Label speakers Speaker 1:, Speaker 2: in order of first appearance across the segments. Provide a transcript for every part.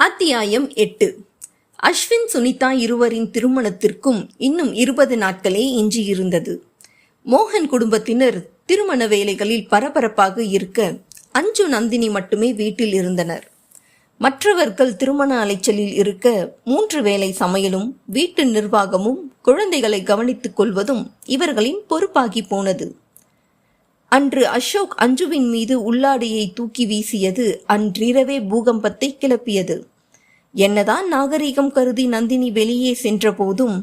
Speaker 1: அத்தியாயம் எட்டு. அஸ்வின் சுனிதா இருவரின் திருமணத்திற்கும் இன்னும் இருபது நாட்களே எஞ்சியிருந்தது. மோகன் குடும்பத்தினர் திருமண வேலைகளில் பரபரப்பாக இருக்க அஞ்சு நந்தினி மட்டுமே வீட்டில் இருந்தனர். மற்றவர்கள் திருமண அலைச்சலில் இருக்க மூன்று வேளை சமையலும் வீட்டு நிர்வாகமும் குழந்தைகளை கவனித்துக் கொள்வதும் இவர்களின் பொறுப்பாகி போனது. அன்று அசோக் அஞ்சுவின் மீது உள்ளாடையை தூக்கி வீசியது அன்றிரவே பூகம்பத்தை கிளப்பியது. என்னதான் நாகரிகம் கருதி நந்தினி வெளியே சென்றபோதும்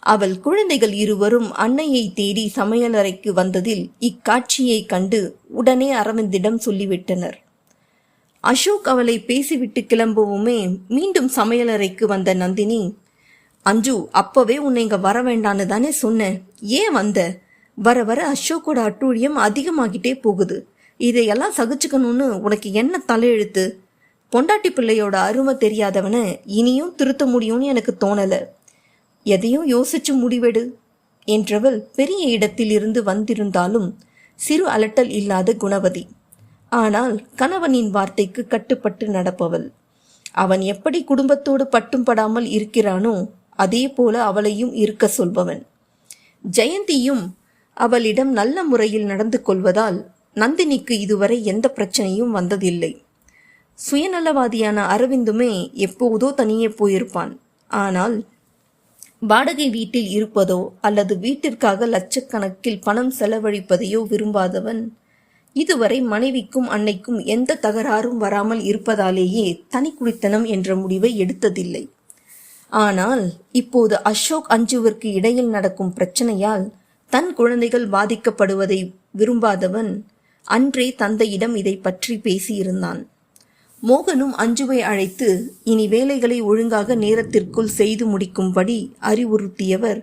Speaker 1: அவள் குழந்தைகள் இருவரும் அன்னையை தேடி சமையலறைக்கு வந்ததில் இக்காட்சியை கண்டு உடனே அரவிந்திடம் சொல்லிவிட்டனர். அசோக் அவளை பேசிவிட்டு கிளம்பவுமே மீண்டும் சமையலறைக்கு வந்த நந்தினி அஞ்சு அப்பவே உன்னை இங்க வர வேண்டான்னு தானே சொன்னேன் ஏன் வந்த? வர வர அசோக்கோட அட்டூழியம் அதிகமாகிட்டே போகுது. இதையெல்லாம் சகிச்சுக்கணும்னு உனக்கு என்ன தலையெழுத்து? பொண்டாட்டி பிள்ளையோட அருமை தெரியாதவனை இனியும் திருத்த முடியும்னு எனக்கு தோணலை. எதையும் யோசிச்சு முடிவெடு என்றவள் பெரிய இடத்தில் இருந்து வந்திருந்தாலும் சிறு அலட்டல் இல்லாத குணவதி. ஆனால் கணவனின் வார்த்தைக்கு கட்டுப்பட்டு நடப்பவள். அவன் எப்படி குடும்பத்தோடு பட்டும் படாமல் இருக்கிறானோ அதே போல அவளையும் இருக்க சொல்பவன். ஜெயந்தியும் அவளிடம் நல்ல முறையில் நடந்து கொள்வதால் நந்தினிக்கு இதுவரை எந்த பிரச்சனையும் வந்ததில்லை. சுயநலவாதியான அரவிந்துமே எப்போதோ தனியே போயிருப்பான். ஆனால் வாடகை வீட்டில் இருப்பதோ அல்லது வீட்டிற்காக லட்சக்கணக்கில் பணம் செலவழிப்பதையோ விரும்பாதவன் இதுவரை மனைவிக்கும் அன்னைக்கும் எந்த தகராறும் வராமல் இருப்பதாலேயே தனி குடித்தனம் என்ற முடிவை எடுத்ததில்லை. ஆனால் இப்போது அசோக் அஞ்சுவிற்கு இடையில் நடக்கும் பிரச்சனையால் தன் குழந்தைகள் பாதிக்கப்படுவதை விரும்பாதவன் அன்றே தந்தையிடம் இதை பற்றி பேசியிருந்தான். மோகனும் அஞ்சுவை அழைத்து இனி வேலைகளை ஒழுங்காக நேரத்திற்குள் செய்து முடிக்கும்படி அறிவுறுத்தியவர்.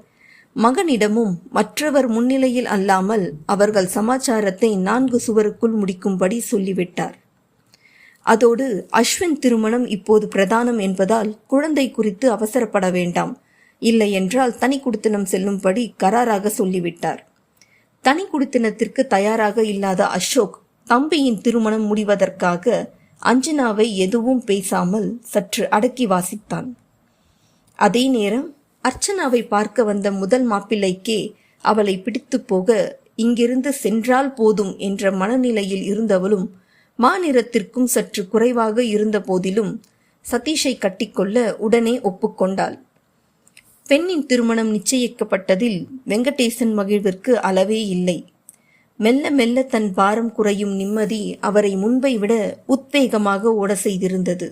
Speaker 1: மகனிடமும் மற்றவர் முன்னிலையில் அல்லாமல் அவர்கள் சமாச்சாரத்தை நான்கு சுவருக்குள் முடிக்கும்படி சொல்லிவிட்டார். அதோடு அஸ்வின் திருமணம் இப்போது பிரதானம் என்பதால் குழந்தை குறித்து அவசரப்பட வேண்டாம். இல்லை என்றால் தனி குடித்தனம் செல்லும்படி கராராக சொல்லிவிட்டார். தனி குடித்தனத்திற்கு தயாராக இல்லாத அசோக் தம்பியின் திருமணம் முடிவதற்காக அஞ்சனாவை எதுவும் பேசாமல் சற்று அடக்கி வாசித்தான். அதே நேரம் அர்ச்சனாவை பார்க்க வந்த முதல் மாப்பிள்ளைக்கே அவளை பிடித்து போக இங்கிருந்து சென்றால் போதும் என்ற மனநிலையில் இருந்தவளும் மாநிறத்திற்கும் சற்று குறைவாக இருந்த போதிலும் சதீஷை கட்டிக்கொள்ள உடனே ஒப்புக்கொண்டாள். பெண்ணின் திருமணம் நிச்சயிக்கப்பட்டதில் வெங்கடேசன் மகிழ்விற்கு அளவே இல்லை. மெல்ல மெல்ல தன் பாரம் குறையும் நிம்மதி அவரை முன்பை விட உத்வேகமாக ஓட செய்திருந்தது.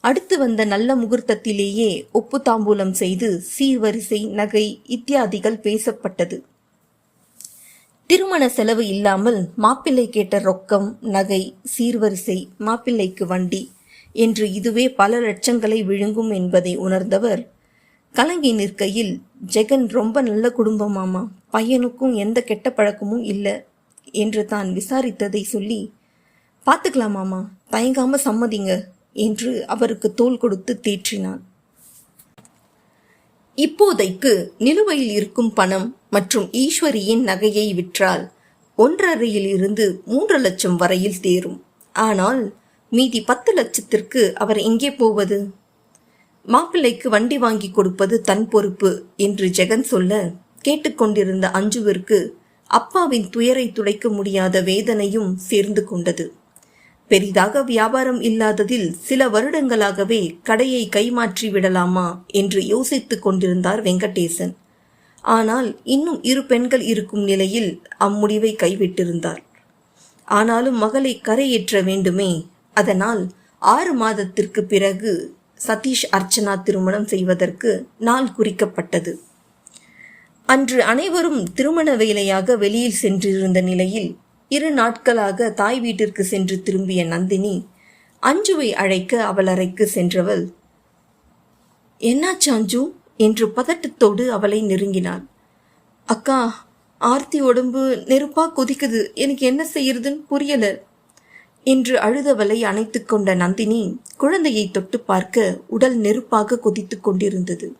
Speaker 1: அடுத்து வந்த நல்ல முகூர்த்தத்திலேயே ஒப்பு தாம்பூலம் செய்து சீர்வரிசை நகை இத்தியாதிகள் பேசப்பட்டது. திருமண செலவு இல்லாமல் மாப்பிள்ளை கேட்ட ரொக்கம் நகை சீர்வரிசை மாப்பிள்ளைக்கு வண்டி என்று இதுவே பல லட்சங்களை விழுங்கும் என்பதை உணர்ந்தவர் கலங்கி நிற்கையில் ஜெகன் ரொம்ப நல்ல குடும்பமாமா பையனுக்கும் எந்த கெட்ட பழக்கமும் இல்லை என்று தான் விசாரித்ததை சொல்லி பார்த்துக்கலாமாமா தயங்காம சம்மதிங்க என்று அவருக்கு தோல் கொடுத்து தேற்றினான். இப்போதைக்கு நிலுவையில் இருக்கும் பணம் மற்றும் ஈஸ்வரியின் நகையை விற்றால் ஒன்றரையில் இருந்து மூன்று லட்சம் வரையில் தேரும். ஆனால் மீதி பத்து லட்சத்திற்கு அவர் எங்கே போவது? மாப்பிள்ளைக்கு வண்டி வாங்கி கொடுப்பது தன் பொறுப்பு என்று ஜெகன் சொல்ல கேட்டுக்கொண்டிருந்த அஞ்சுவிற்கு அப்பாவின் துயரை துடைக்க முடியாத வேதனையும் சேர்ந்து கொண்டது. பெரிதாக வியாபாரம் இல்லாததில் சில வருடங்களாகவே கடையை கைமாற்றி விடலாமா என்று யோசித்துக் கொண்டிருந்தார் வெங்கடேசன். ஆனால் இன்னும் இரு பெண்கள் இருக்கும் நிலையில் அம்முடிவை கைவிட்டிருந்தார். ஆனாலும் மகளை கரையேற்ற வேண்டுமே. அதனால் ஆறு மாதத்திற்கு பிறகு சதீஷ் அர்ச்சனா திருமணம் செய்வதற்கு நாள் குறிக்கப்பட்டது. அன்று அனைவரும் திருமண வேலையாக வெளியில் சென்றிருந்த நிலையில் இரு நாட்களாக தாய் வீட்டிற்கு சென்று திரும்பிய நந்தினி அஞ்சுவை அழைக்க அவள் அறைக்கு சென்றவள் என்னாச்சு அஞ்சு? என்று பதட்டத்தோடு அவளை நெருங்கினாள். அக்கா ஆர்த்தி உடம்பு நெருப்பா கொதிக்குது. எனக்கு என்ன செய்யறதுன்னு புரியல. என்று அழுதவளை அணைத்து கொண்ட நந்தினி குழந்தையை தொட்டு பார்க்க உடல் நெருப்பாக கொதித்து கொண்டிருந்தது.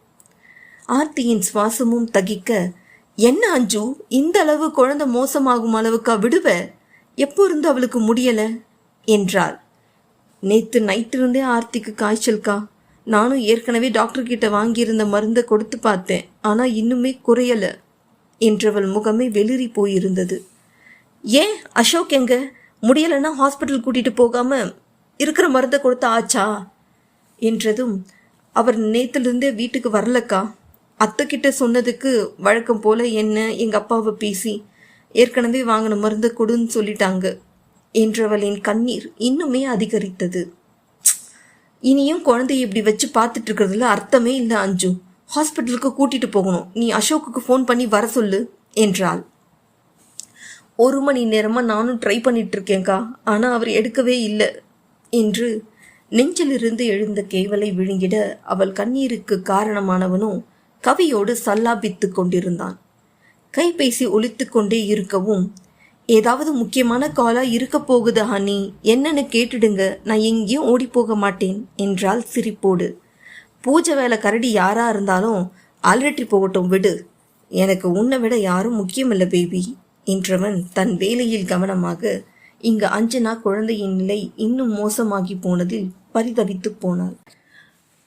Speaker 1: ஆர்த்தியின் சுவாசமும் தகிக்க என்ன அஞ்சு இந்த அளவு குழந்தை மோசமாகும் அளவுக்கா விடுவ? எப்போ இருந்து அவளுக்கு முடியல? என்றாள். நேத்து நைட்டிருந்தே ஆர்த்திக்கு காய்ச்சல்க்கா நானும் ஏற்கனவே டாக்டர் கிட்ட வாங்கியிருந்த மருந்தை கொடுத்து பார்த்தேன். ஆனா இன்னுமே குறையல. என்றவள் முகமே வெளிரி போயிருந்தது. ஏன் அசோக் எங்க? முடியலைன்னா ஹாஸ்பிட்டல் கூட்டிட்டு போகாம இருக்கிற மருந்தை கொடுத்து ஆச்சா? என்றதும் அவர் நேத்திலிருந்தே வீட்டுக்கு வரலக்கா. அத்தைக்கிட்ட சொன்னதுக்கு வழக்கம் போல என்ன எங்க அப்பாவை பேசி ஏற்கனவே வாங்கின மருந்து கொடுன்னு சொல்லிட்டாங்க என்றவளின் கண்ணீர் இன்னுமே அதிகரித்தது. இனியும் குழந்தைய இப்படி வச்சு பார்த்துட்டு இருக்கிறதுல அர்த்தமே இல்லை அஞ்சு. ஹாஸ்பிட்டலுக்கு கூட்டிட்டு போகணும். நீ அசோக்குக்கு ஃபோன் பண்ணி வர சொல்லு என்றாள். ஒரு மணி நேரமாக நானும் ட்ரை பண்ணிட்டு இருக்கேன்க்கா ஆனால் அவர் எடுக்கவே இல்லை என்று நெஞ்சிலிருந்து எழுந்த கேவலை விழுங்கிட அவள் கண்ணீருக்கு காரணமானவனும் கவியோடு சல்லாபித்து கொண்டிருந்தான். கைபேசி ஒழித்து கொண்டே இருக்கவும் ஏதாவது முக்கியமான காலா இருக்க போகுது ஹனி? என்னன்னு கேட்டுடுங்க. நான் எங்கேயும் ஓடி போக மாட்டேன் என்றால் சிரிப்போடு. பூஜை வேலை கரடி யாரா இருந்தாலும் அலட்டி போகட்டும் விடு. எனக்கு உன்னை விட யாரும் முக்கியமில்லை பேபி. என்றவன் தன் வேலையில் கவனமாக இங்கு அஞ்சனா குழந்தையின் நிலை இன்னும் மோசமாகி போனதில் பரிதவித்து போனாள்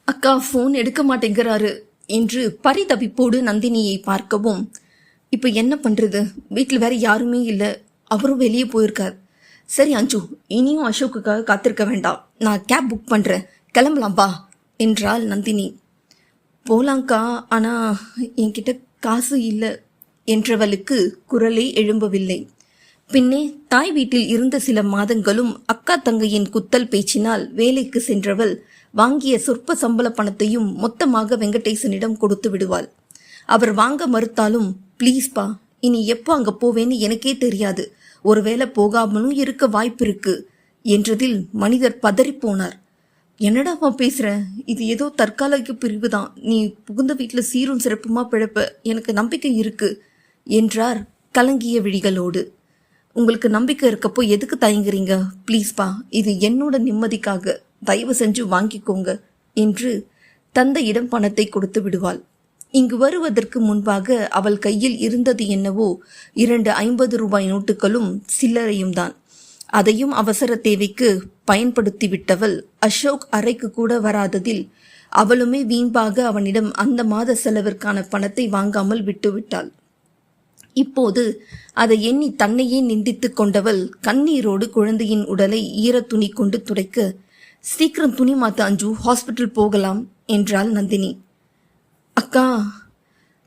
Speaker 1: அக்கா ஃபோன் எடுக்க மாட்டேங்கிறாரு என்று பரிதவிப்போடு நந்தினியை பார்க்கவும் இப்போ என்ன பண்றது? வீட்டில் வேற யாருமே இல்லை. அவரும் வெளியே போயிருக்கார். சரி அஞ்சு இனியும் அசோக்குக்காக காத்திருக்க வேண்டாம். நான் கேப் புக் பண்றேன். கிளம்பலாம் வா என்றாள் நந்தினி. போலாங்க்கா ஆனா என்கிட்ட காசு இல்லை. என்றவளுக்கு குரலே எழும்பவில்லை. பின்னே தாய் வீட்டில் இருந்த சில மாதங்களும் அக்கா தங்கையின் குத்தல் பேச்சினால் வேலைக்கு சென்றவள் வாங்கிய சொற்ப சம்பள பணத்தையும் மொத்தமாக வெங்கடேசனிடம் கொடுத்து விடுவாள். அவர் வாங்க மறுத்தாலும் ப்ளீஸ்பா இனி எப்போ அங்க போவேன்னு எனக்கே தெரியாது. ஒருவேளை போகாமலும் இருக்க வாய்ப்பு இருக்கு என்றதில் மனிதர் பதறிப்போனார். என்னடாமா பேசுற? இது ஏதோ தற்காலிக பிரிவு தான் நீ புகுந்த வீட்டில் சீரும் சிறப்புமா பிழப்ப? எனக்கு நம்பிக்கை இருக்கு. என்றார் கலங்கிய விழிகளோடு. உங்களுக்கு நம்பிக்கை இருக்கப்போ எதுக்கு தயங்குறீங்க? ப்ளீஸ்பா இது என்னோட நிம்மதிக்காக. தயவு செஞ்சு வாங்கிக்கோங்க என்று தந்தையிடம் பணத்தை கொடுத்து விடுவாள். இங்கு வருவதற்கு முன்பாக அவள் கையில் இருந்தது என்னவோ இரண்டு ஐம்பது ரூபாய் நோட்டுகளும் சில்லறையும் தான். அதையும் அவசர தேவைக்கு பயன்படுத்தி விட்டவள் அசோக் அறைக்கு கூட வராததில் அவளுமே வீண்பாக அவனிடம் அந்த மாத செலவிற்கான பணத்தை வாங்காமல் விட்டுவிட்டாள் இப்போது அதை எண்ணி தன்னையே நிந்தித்துக் கொண்டவள் கண்ணீரோடு குழந்தையின் உடலை ஈர துணி கொண்டு துடைக்க சீக்கிரம் துணி மாத்த அஞ்சு ஹாஸ்பிட்டல் போகலாம் என்றாள் நந்தினி. அக்கா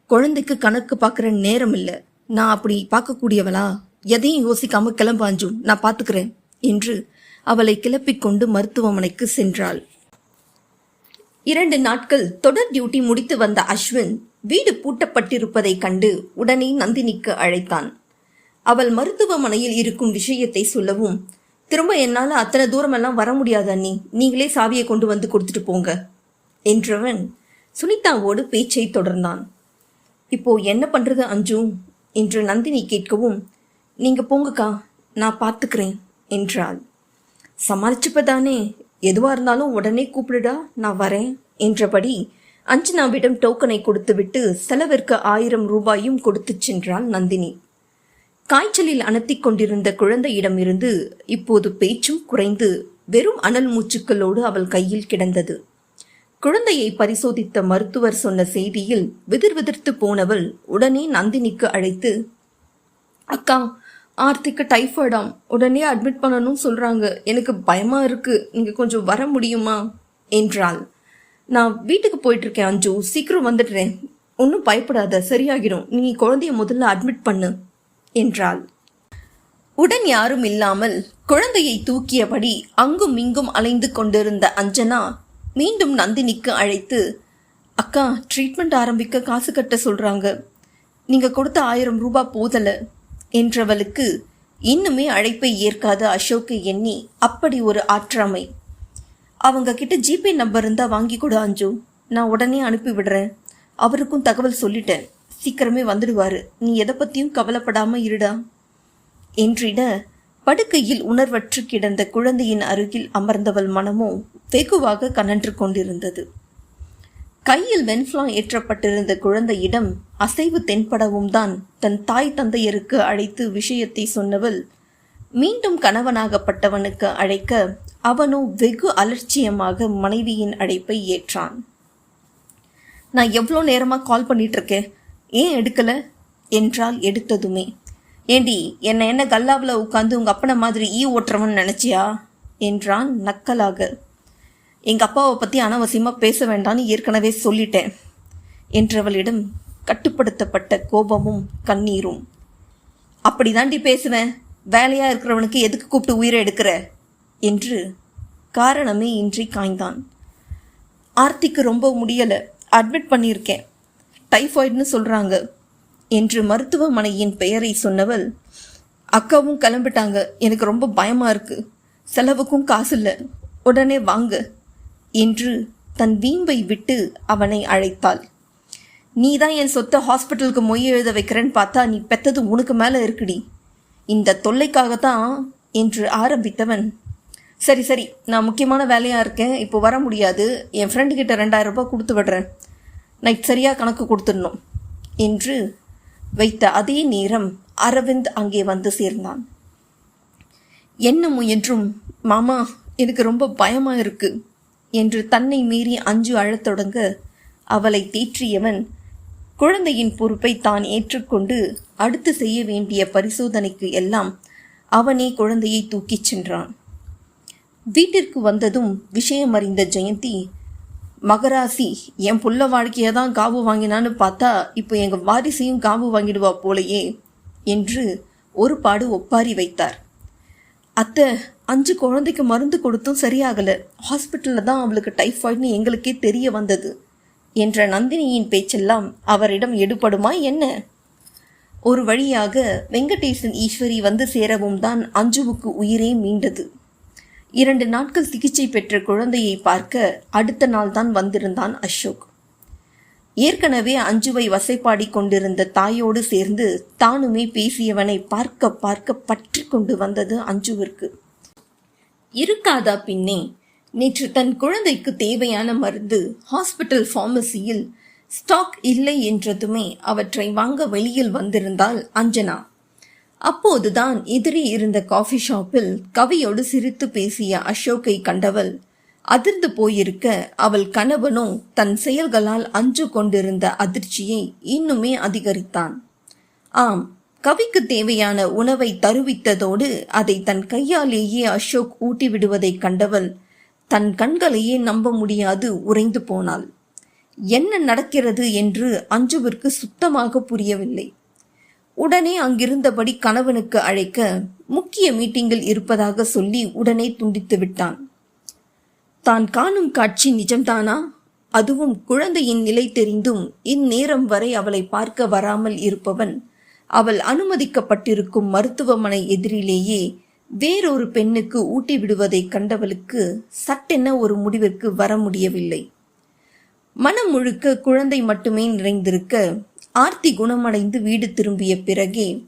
Speaker 1: குழந்தைக்கு கணக்கு பார்க்குற நேரம் இல்லை. நான் அப்படி பார்க்கக்கூடியவளா? எதையும் யோசிக்காம கிளம்ப அஞ்சு நான் பார்த்துக்கிறேன் என்று அவளை கிளப்பிக்கொண்டு மருத்துவமனைக்கு சென்றாள். இரண்டு நாட்கள் தொடர் டியூட்டி முடித்து வந்த அஸ்வின் வீடு பூட்டப்பட்டிருப்பதை கண்டு உடனே நந்தினிக்கு அழைத்தான். அவள் மருத்துவமனையில் இருக்கும் விஷயத்தை சொல்லவும் திரும்ப என்னால அத்தனை தூரமெல்லாம் வர முடியாது அண்ணி. நீங்களே சாவியை கொண்டு வந்து கொடுத்துட்டு போங்க என்றவன் சுனிதாவோடு பேச்சை தொடர்ந்தான். இப்போ என்ன பண்றது அஞ்சு? என்று நந்தினி கேட்கவும் நீங்க போங்கக்கா நான் பார்த்துக்கிறேன் என்றாள். சமாளிச்சுப்பதானே? எதுவா இருந்தாலும் உடனே கூப்பிடுடா நான் வரேன் என்றபடி அஞ்சனாவிடம் டோக்கனை கொடுத்துவிட்டு செலவிற்கு ஆயிரம் ரூபாயும் கொடுத்துச் சென்றாள் நந்தினி. காய்ச்சலில் அனத்திக் கொண்டிருந்த குழந்தையிடமிருந்து இப்போது பேச்சும் குறைந்து வெறும் அனல் மூச்சுக்களோடு அவள் கையில் கிடந்தது. குழந்தையை பரிசோதித்த மருத்துவர் சொன்ன செய்தியில் விதிர் விதிர்த்து போனவள் உடனே நந்தினிக்கு அழைத்து அக்கா ஆர்த்திக்கு டைஃபாய்டாம். உடனே அட்மிட் பண்ணணும் சொல்றாங்க. எனக்கு பயமா இருக்கு. நீங்க கொஞ்சம் வர முடியுமா? என்றாள். நான் வீட்டுக்கு போயிட்டு இருக்கேன் அஞ்சு. சீக்கிரம் வந்துடுறேன். ஒன்றும் பயப்படாத சரியாகிடும். நீ குழந்தைய முதல்ல அட்மிட் பண்ணு என்றாள். உடன் யாரும் இல்லாமல் குழந்தையை தூக்கியபடி அங்கும் இங்கும் அலைந்து கொண்டிருந்த அஞ்சனா மீண்டும் நந்தினிக்கு அழைத்து அக்கா ட்ரீட்மெண்ட் ஆரம்பிக்க காசு கட்ட சொல்றாங்க. நீங்க கொடுத்த ஆயிரம் ரூபா போதல என்றவளுக்கு இன்னுமே அழைப்பை ஏற்காத அசோக்கை எண்ணி அப்படி ஒரு ஆற்றாமை அவங்க கிட்ட ஜிபே நம்பர் இருந்தால் வாங்கி கொடு அஞ்சு. நான் உடனே அனுப்பி விடுறேன். அவருக்கும் தகவல் சொல்லிட்டேன். சீக்கிரமே வந்துடுவாரு. நீ எதை பற்றியும் கவலைப்படாமல் இருடா. என்றிட படுக்கையில் உணர்வற்று கிடந்த குழந்தையின் அருகில் அமர்ந்தவள் மனமோ வெகுவாக கனன்று கொண்டிருந்தது. கையில் வெண்ஃப்ளா ஏற்றப்பட்டிருந்த குழந்தையிடம் அசைவு தென்படவும் தான் தன் தாய் தந்தையருக்கு அழைத்து விஷயத்தை சொன்னவள் மீண்டும் கணவனாகப்பட்டவனுக்கு அழைக்க அவனோ வெகு அலட்சியமாக மனைவியின் அழைப்பை ஏற்றான். நான் எவ்வளோ நேரமாக கால் பண்ணிட்டு இருக்கேன் ஏன் எடுக்கலை? என்றால் எடுத்ததுமே. ஏண்டி என்னை என்ன கல்லாவில் உட்காந்து உங்கள் அப்பனை மாதிரி ஈ ஓட்டுறவன் நினச்சியா? என்றான் நக்கலாக. எங்கள் அப்பாவை பற்றி அனாவசியமாக பேச வேண்டாம்னு ஏற்கனவே சொல்லிட்டேன் என்றவளிடம் கட்டுப்படுத்தப்பட்ட கோபமும் கண்ணீரும். அப்படிதாண்டி பேசுவேன். வேலையாக இருக்கிறவனுக்கு எதுக்கு கூப்பிட்டு உயிரை எடுக்கிற? என்று காரணமே இன்றி காய்ந்தான். ஆர்த்திக்கு ரொம்ப முடியலை. அட்மிட் பண்ணியிருக்கேன். டைஃபாய்டுன்னு சொல்கிறாங்க என்று மருத்துவமனையின் பெயரை சொன்னவள் அக்காவும் கிளம்பிட்டாங்க. எனக்கு ரொம்ப பயமாக இருக்குது செலவுக்கும் காசு இல்லை உடனே வாங்க என்று தன் வீம்பை விட்டு அவனை அழைத்தாள். நீ தான் என் சொத்தை ஹாஸ்பிட்டலுக்கு மொய் எழுத வைக்கிறேன்னு பார்த்தா நீ பெத்தது உனக்கு மேலே இருக்குடி. இந்த தொல்லைக்காகத்தான் என்று ஆரம்பித்தவன். சரி சரி நான் முக்கியமான வேலையாக இருக்கேன். இப்போ வர முடியாது. என் ஃப்ரெண்டு கிட்ட ரெண்டாயிரம் ரூபாய் கொடுத்து விடுறேன். நைட் சரியாக கணக்கு கொடுத்துடணும் என்று வைத்த அதே நேரம் அரவிந்த் அங்கே வந்து சேர்ந்தான். என்ன முயன்றும் மாமா எனக்கு ரொம்ப பயமாக இருக்குது என்று தன்னை மீறி அஞ்சு அழத் தொடங்க அவளை தேற்றியவன் குழந்தையின் பொறுப்பை தான் ஏற்றுக்கொண்டு அடுத்து செய்ய வேண்டிய பரிசோதனைக்கு எல்லாம் அவனே குழந்தையை தூக்கிச் சென்றான். வீட்டிற்கு வந்ததும் விஷயம் அறிந்த ஜெயந்தி மகராசி என் புள்ள வாழ்க்கையை தான் காவு வாங்கினான்னு பார்த்தா இப்போ எங்கள் வாரிசையும் காவு வாங்கிடுவா போலையே என்று ஒரு பாடு ஒப்பாரி வைத்தார். அத்தை அஞ்சு குழந்தைக்கு மருந்து கொடுத்தும் சரியாகலை. ஹாஸ்பிட்டலில் தான் அவளுக்கு டைஃபாய்டுன்னு எங்களுக்கே தெரிய வந்தது. என்ற நந்தினியின் பேச்செல்லாம் அவரிடம் எடுபடுமா என்ன? ஒரு வழியாக வெங்கடேசன் ஈஸ்வரி வந்து சேரவும் தான் அஞ்சுவுக்கு உயிரே மீண்டது. இரண்டு நாட்கள் சிகிச்சை பெற்ற குழந்தையை பார்க்க அடுத்த நாள் தான் வந்திருந்தான் அசோக். ஏற்கனவே அஞ்சுவை வசைப்பாடி கொண்டிருந்த தாயோடு சேர்ந்து தானுமே பேசியவனை பார்க்க பார்க்க பற்றி கொண்டு வந்தது அஞ்சுவிற்கு. இருக்காதா பின்னே? நேற்று தன் குழந்தைக்கு தேவையான மருந்து ஹாஸ்பிட்டல் ஃபார்மசியில் ஸ்டாக் இல்லை என்றதுமே அவற்றை வாங்க வெளியில் வந்திருந்தாள் அஞ்சனா. அப்போதுதான் எதிரே இருந்த காஃபி ஷாப்பில் கவியோடு சிரித்து பேசிய அசோக்கை கண்டவள் அதிர்ந்து போயிருக்க அவள் கணவனோ தன் செயல்களால் அஞ்சு கொண்டிருந்த அதிர்ச்சியை இன்னுமே அதிகரித்தான். ஆம் கவிக்கு தேவையான உணவை தருவித்ததோடு அதை தன் கையாலேயே அசோக் ஊட்டிவிடுவதைக் கண்டவள் தன் கண்களையே நம்ப முடியாது உறைந்து போனாள். என்ன நடக்கிறது என்று அஞ்சுவிற்கு சுத்தமாக புரியவில்லை. உடனே அங்கிருந்தபடி கணவனுக்கு அழைக்க முக்கிய மீட்டிங்கில் இருப்பதாக சொல்லி உடனே துண்டித்து விட்டான். தான் காணும் காட்சி நிஜம்தானா? அதுவும் குழந்தையின் நிலை தெரிந்தும் இந்நேரம் வரை அவளை பார்க்க வராமல் இருப்பவன் அவள் அனுமதிக்கப்பட்டிருக்கும் மருத்துவமனை எதிரிலேயே வேறொரு பெண்ணுக்கு ஊட்டி விடுவதை கண்டவளுக்கு சட்டென ஒரு முடிவிற்கு வர முடியவில்லை. மனம் முழுக்க குழந்தை மட்டுமே நிறைந்திருக்க ஆர்த்தி குணமடைந்து வீடு திரும்பிய பிறகே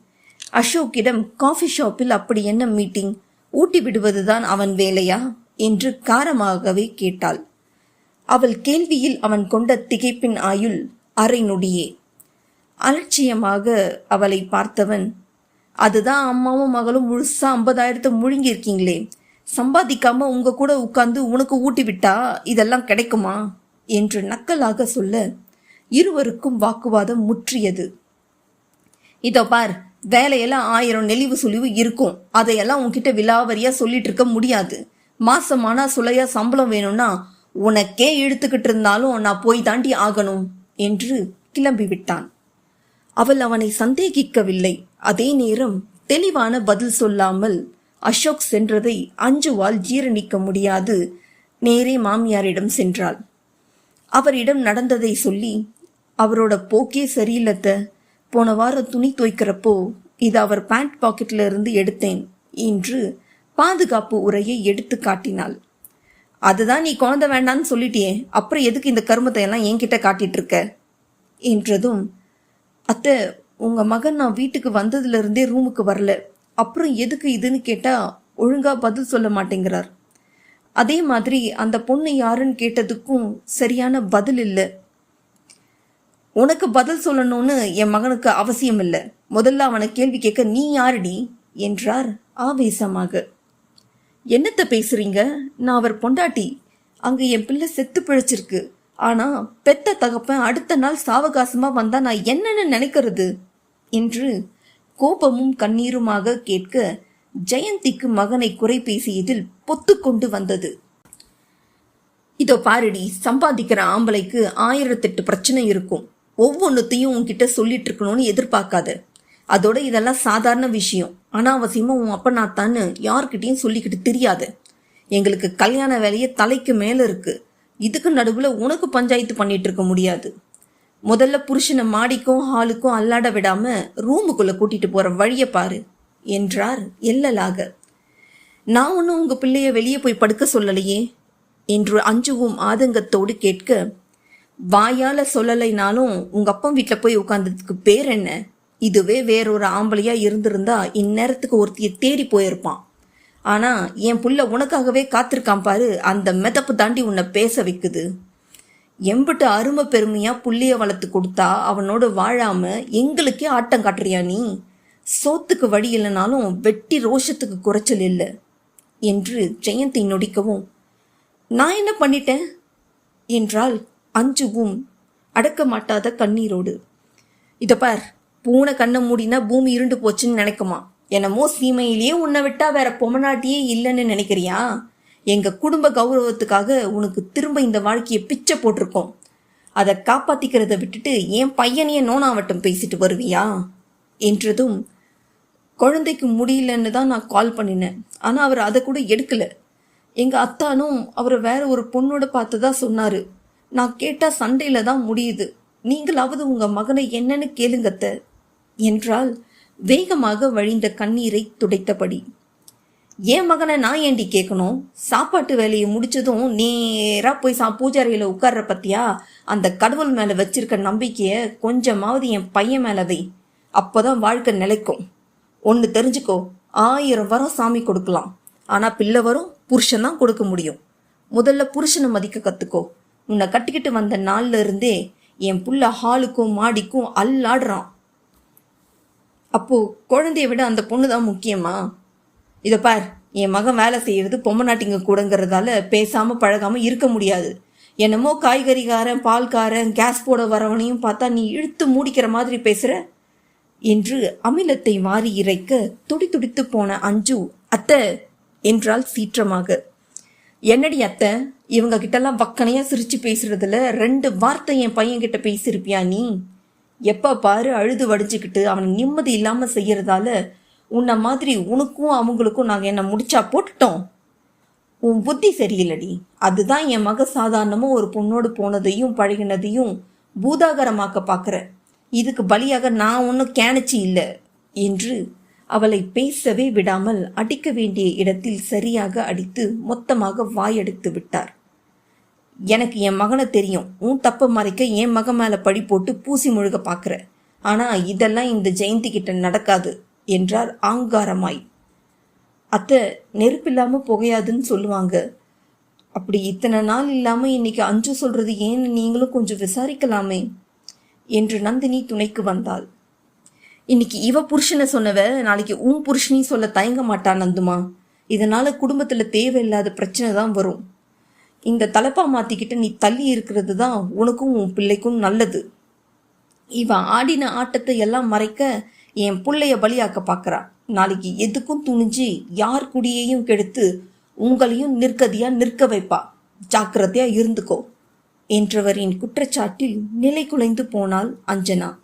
Speaker 1: அசோக்கிடம் காஃபி ஷாப்பில் அப்படி என்ன மீட்டிங் ஊட்டி விடுவதுதான் அவன் வேலையா? என்று காரமாகவே கேட்டாள். அவள் கேள்வியில் அவன் கொண்ட திகைப்பின் ஆயுள் அரை நொடியே. அலட்சியமாக அவளை பார்த்தவன் அதுதான் அம்மாவும் மகளும் முழுசா ஐம்பதாயிரத்தை முழுங்கியிருக்கீங்களே சம்பாதிக்காம உங்க கூட உட்கார்ந்து உனக்கு ஊட்டி விட்டா இதெல்லாம் கிடைக்குமா? என்று நக்கலாக சொல்ல இருவருக்கும் வாக்குவாதம் முற்றியது. இதோ பார் வேலையெல்லாம் ஆயிரம் நெளிவு சுழிவு இருக்கும். அதையெல்லாம் உன்கிட்ட விலாவரியா சொல்லிட்டு இருக்க முடியாது. மாசமானா சுலையா சம்பளம் வேணும்னா உனக்கே இழுத்துக்கிட்டு இருந்தாலும் நான் போய் தாண்டி ஆகணும் என்று கிளம்பி விட்டான் அவள் அவனை சந்தேகிக்கவில்லை. அதே நேரம் தெளிவான பதில் சொல்லாமல் அசோக் சென்றதை அஞ்சுவால் ஜீரணிக்க முடியாது. நேரே மாமியாரிடம் சென்றாள். அவரிடம் நடந்ததை சொல்லி அவரோட போக்கே சரியில்லத்த போன வாரம் துணி துவைக்கிறப்போ இது அவர் பேண்ட் பாக்கெட்ல இருந்து எடுத்தேன் என்று பாதுகாப்பு உரையை எடுத்து காட்டினாள். அதுதான் நீ குழந்தை வேண்டான்னு சொல்லிட்டியே அப்புறம் எதுக்கு இந்த கருமத்தை எல்லாம் என்கிட்ட காட்டிட்டு இருக்க? என்றதும் அத்தை உங்கள் மகன் நான் வீட்டுக்கு வந்ததுலேருந்தே ரூமுக்கு வரல. அப்புறம் எதுக்கு இதுன்னு கேட்டால் ஒழுங்காக பதில் சொல்ல மாட்டேங்கிறார். அதே மாதிரி அந்த பொண்ணு யாருன்னு கேட்டதுக்கும் சரியான பதில் இல்லை. உனக்கு பதில் சொல்லணும்னு என் மகனுக்கு அவசியம் இல்லை. முதல்ல அவனை கேள்வி கேட்க நீ யாருடி? என்றார் ஆவேசமாக. என்னத்தை பேசுறீங்க? நான் அவர் பொண்டாட்டி. அங்கே என் பிள்ளை செத்து பிழைச்சிருக்கு. ஆனால் பெத்த தகப்பன் அடுத்த நாள் சாவகாசமாக வந்தால் நான் என்னென்னு நினைக்கிறது? என்று கோபமும் கண்ணீருமாக கேட்க ஜெயந்திக்கு மகனை குறை பேசியதில் பொத்துக்கொண்டு வந்தது. இதோ பாருடி சம்பாதிக்கிற ஆம்பளைக்கு ஆயிரத்தெட்டு பிரச்சனை இருக்கும். ஒவ்வொன்றுத்தையும் உன்கிட்ட சொல்லிட்டு இருக்கணும்னு எதிர்பார்க்காத. அதோட இதெல்லாம் சாதாரண விஷயம். அனாவசியமா உன் அப்பனாத்தான்னு யார்கிட்டயும் சொல்லிக்கிட்டு தெரியாது. எங்களுக்கு கல்யாண வேலையே தலைக்கு மேல இருக்கு. இதுக்கு நடுவுல உனக்கு பஞ்சாயத்து பண்ணிட்டு இருக்க முடியாது. முதல்ல புருஷனை மாடிக்கும் ஹாலுக்கும் அல்லாட விடாம ரூமுக்குள்ள கூட்டிட்டு போற வழிய பாரு என்றார் எல்லலாக. நான் ஒன்றும் உங்க பிள்ளைய வெளியே போய் படுக்க சொல்லலையே என்று அஞ்சுவும் ஆதங்கத்தோடு கேட்க வாயால சொல்லலைனாலும் உங்க அப்பா வீட்டில் போய் உட்கார்ந்ததுக்கு பேர் என்ன? இதுவே வேறொரு ஆம்பளையா இருந்திருந்தா இந்நேரத்துக்கு ஒருத்திய தேடி போயிருப்பான். ஆனா என் புள்ள உனக்காகவே காத்திருக்கான் பாரு அந்த மெதப்பு தாண்டி உன்னை பேச வைக்குது. எம்பிட்டு அருமை பெருமையா புள்ளிய வளர்த்து கொடுத்தா அவனோட வாழாம எங்களுக்கே ஆட்டம் காட்டுறியா நீ? சோத்துக்கு வழி இல்லைனாலும் வெட்டி ரோஷத்துக்கு குறைச்சல் இல்லை என்று ஜெயந்தி நொடிக்கவும். நான் என்ன பண்ணிட்டேன்? என்றால் அஞ்சுவும் அடக்க மாட்டாத கண்ணீரோடு. இத பார் பூனை கண்ணை மூடினா பூமி இருண்டு போச்சுன்னு நினைக்குமா? என்னமோ சீமையிலேயே உன்னை விட்டா வேற பொம்மநாட்டியே இல்லைன்னு நினைக்கிறியா? எங்க குடும்ப கௌரவத்துக்காக உனக்கு திரும்ப இந்த வாழ்க்கையை பிச்சை போட்டிருக்கோம். அதை காப்பாத்திக்கிறத விட்டுட்டு என் பையனையே நோனாவட்டம் பேசிட்டு வருவியா? என்றதும் குழந்தைக்கு முடியலன்னு தான் நான் கால் பண்ணினேன். ஆனால் அவர் அதை கூட எடுக்கல. எங்க அத்தானும் அவரை வேற ஒரு பொண்ணோட பார்த்து தான் சொன்னாரு. நான் கேட்டா சண்டையில தான் முடியுது. நீங்களாவது உங்க மகனை என்னன்னு கேளுங்கத்த என்றால் வேகமாக வழிந்த கண்ணீரை துடைத்தபடி. என் மகனை நான் ஏண்டி கேட்கணும் சாப்பாட்டு வேலையை முடிச்சதும் நேராக போய் சா பூஜாரியில் உட்கார்ற பத்தியா? அந்த கடவுள் மேலே வச்சிருக்க நம்பிக்கையை கொஞ்சமாவது என் பையன் மேலே வை. அப்போதான் வாழ்க்கை நிலைக்கும். ஒன்று தெரிஞ்சுக்கோ ஆயிரம் வரம் சாமி கொடுக்கலாம். ஆனால் பிள்ளை வரும் புருஷன் தான் கொடுக்க முடியும். முதல்ல புருஷனை மதிக்க கற்றுக்கோ உன்னை கட்டிக்கிட்டு வந்த நாள்ல இருந்தே என் புள்ள ஹாலுக்கும் மாடிக்கும் அல்லாடுறான். அப்போது குழந்தைய விட அந்த பொண்ணு தான் முக்கியமா? இதை பார் என் மகன் வேலை செய்யறது பொம்மநாட்டிங்க கூடங்கிறதால பேசாமல் பழகாமல் இருக்க முடியாது. என்னமோ காய்கறிக்காரன் பால்காரன் கேஸ் போட வரவனையும் பார்த்தா நீ இழுத்து மூடிக்கிற மாதிரி பேசுற? என்று அமிலத்தை வாரி இறைக்க துடி துடித்து போன அஞ்சு அத்தை என்றால் சீற்றமாக. என்னடி அத்தை இவங்க கிட்டலாம் வக்கனையாக சிரிச்சு பேசுறதுல ரெண்டு வார்த்தை என் பையன் கிட்ட பேசியிருப்பியா நீ? எப்போ பாரு அழுது வடிஞ்சுக்கிட்டு அவனை நிம்மதி இல்லாமல் செய்யறதால உன்னை மாதிரி உனக்கும் அவங்களுக்கும் நாங்கள் என்ன முடிச்சா போட்டுட்டோம். உன் புத்தி சரியில்லடி. அதுதான் என் மக சாதாரணமாக ஒரு பொண்ணோடு போனதையும் பழகினதையும் பூதாகரமாக்க பார்க்குற இதுக்கு பலியாக நான் ஒன்றும் கேணிச்சு இல்லை என்று அவளை பேசவே விடாமல் அடிக்க வேண்டிய இடத்தில் சரியாக அடித்து மொத்தமாக வாயடித்து விட்டார். எனக்கு என் மகனை தெரியும். உன் தப்பை மறைக்க என் மகன் மேலே படி போட்டு பூசி முழுக பார்க்குற ஆனால் இதெல்லாம் இந்த ஜெயந்தி கிட்ட நடக்காது. என்றார் ஆங்காரமாய். அத்தை நெருப்பில்லாம புகையாதுன்னு சொல்லுவாங்க. அப்படி இத்தனை நாள் இல்லாம இன்னைக்கு அஞ்சு சொல்றது ஏன்னு நீங்களும் கொஞ்சம் விசாரிக்கலாமே என்று நந்தினி துணைக்கு வந்தாள். இன்னைக்கு இவ புருஷனை சொன்னவ நாளைக்கு உன் புருஷனையும் சொல்ல தயங்க மாட்டா நந்துமா. இதனால குடும்பத்துல தேவையில்லாத பிரச்சனை தான் வரும். இந்த தலைப்பா மாத்திக்கிட்டு நீ தள்ளி இருக்கிறது தான் உனக்கும் உன் பிள்ளைக்கும் நல்லது. இவன் ஆடின ஆட்டத்தை எல்லாம் மறைக்க என் பிள்ளைய பலியாக்க பார்க்குறா நாளைக்கு எதுக்கும் துணிஞ்சு யார் குடியையும் கெடுத்து உங்களையும் நிற்கதியா நிற்க வைப்பா. ஜாக்கிரதையா இருந்துக்கோ. என்றவரின் குற்றச்சாட்டில் நிலை குலைந்து போனாள் அஞ்சனா.